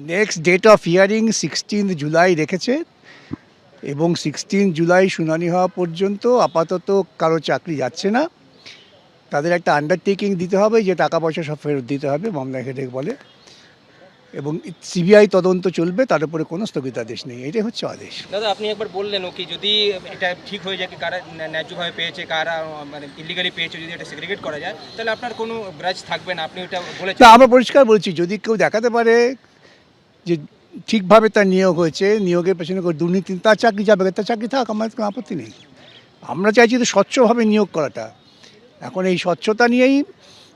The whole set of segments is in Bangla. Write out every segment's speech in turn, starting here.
Next date of hearing sixteen July রেখেছে এবং সিক্সটিন জুলাই শুনানি হওয়া পর্যন্ত আপাতত কারও চাকরি যাচ্ছে না। তাদের একটা আন্ডারটেকিং দিতে হবে যে টাকা পয়সা সব ফেরত দিতে হবে মামলা হেডেক বলে। এবং সিবিআই তদন্ত চলবে তার উপরে কোনো স্থগিতাদেশ নেই। এটাই হচ্ছে আদেশ। দাদা আপনি একবার বললেন কি যদি এটা ঠিক হয়ে যায় কারা ন্যা- ন্যায্যভাবে পেয়েছে কারা মানে ইলিগালি পেয়েছে যদি এটা সেগ্রিগেট করা যায় তাহলে আপনার কোনো গ্রাজ থাকবে না। আপনি এটা বলেছেন। আমরা পরিষ্কার বলছি যদি কেউ দেখাতে পারে যে ঠিকভাবে তার নিয়োগ হয়েছে, নিয়োগের পেছনে কোনো দুর্নীতি, তার চাকরি যাবে তার চাকরি থাক, আমার কোনো আপত্তি নেই। আমরা চাইছি তো স্বচ্ছভাবে নিয়োগ করাটা। এখন এই স্বচ্ছতা নিয়েই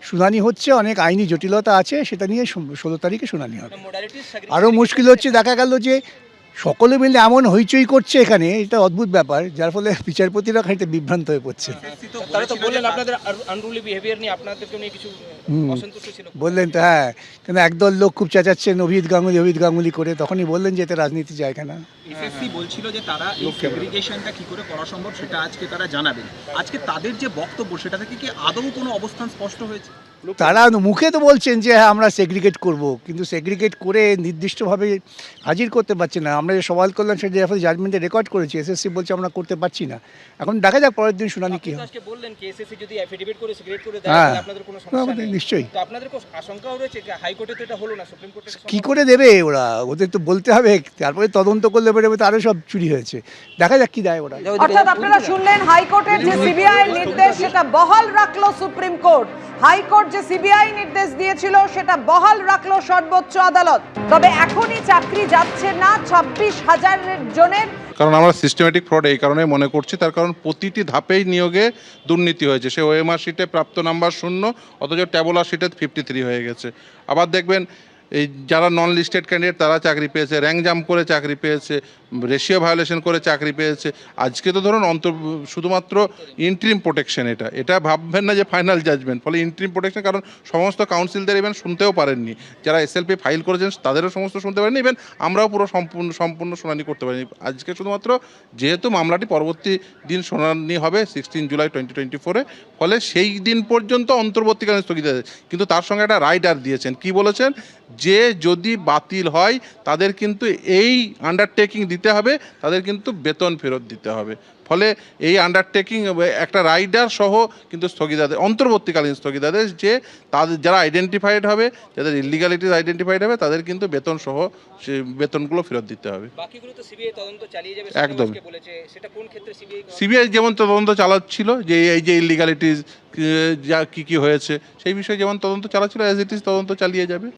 শুনানি হচ্ছে, অনেক আইনি জটিলতা আছে, সেটা নিয়ে ষোলো তারিখে শুনানি হবে। আরও মুশকিল হচ্ছে, দেখা গেল যে সকলে মিলে এমন হইচই করছে এখানে, এটা অদ্ভুত ব্যাপার, যার ফলে বিচারপতিরা খানিকটা বিভ্রান্ত হয়ে পড়ছে। তারা তো বললেন আপনাদের আনরুলি বিহেভিয়ার নিয়ে কিছু বললেন তো হ্যাঁ কিন্তু একদল লোক খুব চেঁচাচ্ছেন অভিজিৎ গাঙ্গুলি অভিজিৎ গাঙ্গুলি করে। তখনই বললেন যে এতে রাজনীতি জায়গা না এসএসসি বলছিল যে তারা এই সেগ্রিগেশনটা কি করে করা সম্ভব সেটা আজকে তারা জানাবেন। আজকে তাদের যে বক্তব্য সেটা থেকে কি আদৌ কোনো অবস্থান স্পষ্ট হয়েছে? তারা মুখে তো বলছেন যে হ্যাঁ আমরা সেগ্রিগেট করব কিন্তু সেগ্রিগেট করে নির্দিষ্টভাবে হাজির করতে পারছে না। আমরা যে সওয়াল করলাম সেটা জাজমেন্টে রেকর্ড করেছি এসএসসি বলছে আমরা করতে পারছি না। এখন দেখা যাক পরের দিন শুনানি কী হয়। বললেন কি এসএসসি যদি এফিডেভিট করে সেগ্রিগেট করে দেয় হ্যাঁ। আপনাদের কোনো সমস্যা নেই নিশ্চয়ই। আপনাদের আশঙ্কাও রয়েছে হাইকোর্টে তো এটা হলো না সুপ্রিম কোর্টে কি করে দেবে ওরা? ওদের তো বলতে হবে তারপরে তদন্ত করলে বেরোবে তো আরও সব চুরি হয়েছে। দেখা যাক কি দেয় ওরা। অর্থাৎ আপনারা শুনলেন হাইকোর্টের যে সিবিআই নির্দেশ সেটা বহাল রাখল সুপ্রিম কোর্ট। হাইকোর্ট যে সিবিআই নির্দেশ দিয়েছিল সেটা বহাল রাখল সর্বোচ্চ আদালত। তবে এখনই চাকরি যাচ্ছে না ছাব্বিশ হাজার জনের। কারণ আমরা সিস্টেমেটিক ফ্রড এই কারণে মনে করছি, তার কারণ প্রতিটি ধাপেই নিয়োগে দুর্নীতি হয়েছে। সে ওএমআর শিটে প্রাপ্ত নাম্বার শূন্য, অথচ ট্যাবলার শিটে ফিফটি থ্রি হয়ে গেছে। আবার দেখবেন এই যারা নন লিস্টেড ক্যান্ডিডেট তারা চাকরি পেয়েছে র্যাঙ্ক জাম্প করে চাকরি পেয়েছে রেশিও ভায়োলেশন করে চাকরি পেয়েছে। আজকে তো ধরুন অন্তর, শুধুমাত্র ইন্ট্রিম প্রোটেকশন এটা। এটা ভাববেন না যে ফাইনাল জাজমেন্ট ফলে ইন্ট্রিম প্রোটেকশন কারণ সমস্ত কাউন্সিলদের ইভেন শুনতেও পারেননি। যারা এসএলপি ফাইল করেছেন, তাদেরও সমস্ত শুনতে পারেনি ইভেন আমরাও পুরো সম্পূর্ণ সম্পূর্ণ শুনানি করতে পারিনি। আজকে শুধুমাত্র যেহেতু মামলাটি পরবর্তী দিন শুনানি হবে সিক্সটিন জুলাই টোয়েন্টি টোয়েন্টি ফোরে ফলে সেই দিন পর্যন্ত অন্তর্বর্তীকালীন স্থগিত আছে কিন্তু তার সঙ্গে একটা রাইডার দিয়েছেন। কি বলেছেন? যে যদি বাতিল হয় তাদের কিন্তু এই আন্ডারটেকিং দিতে হবে তাদের কিন্তু বেতন ফেরত দিতে হবে। ফলে এই আন্ডারটেকিং একটা রাইডার সহ কিন্তু স্থগিতাদেশ অন্তর্বর্তীকালীন স্থগিতাদেশ যে তাদের যারা আইডেন্টিফাইড হবে যাদের ইলিগালিটিস আইডেন্টিফাইড হবে তাদের কিন্তু বেতন সহ সে বেতনগুলো ফেরত দিতে হবে। বাকিগুলো তো সিবিআই তদন্ত চালিয়ে যাবে একদম। সেটাও আজকে বলেছে সেটা কোন ক্ষেত্রে সিবিআই সিবিআই যেমন তদন্ত চালাচ্ছিল যে এই যে ইলিগালিটিস যা কী কী হয়েছে সেই বিষয়ে যেমন তদন্ত চালাচ্ছিল অ্যাজ ইট ইজ তদন্ত চালিয়ে যাবে।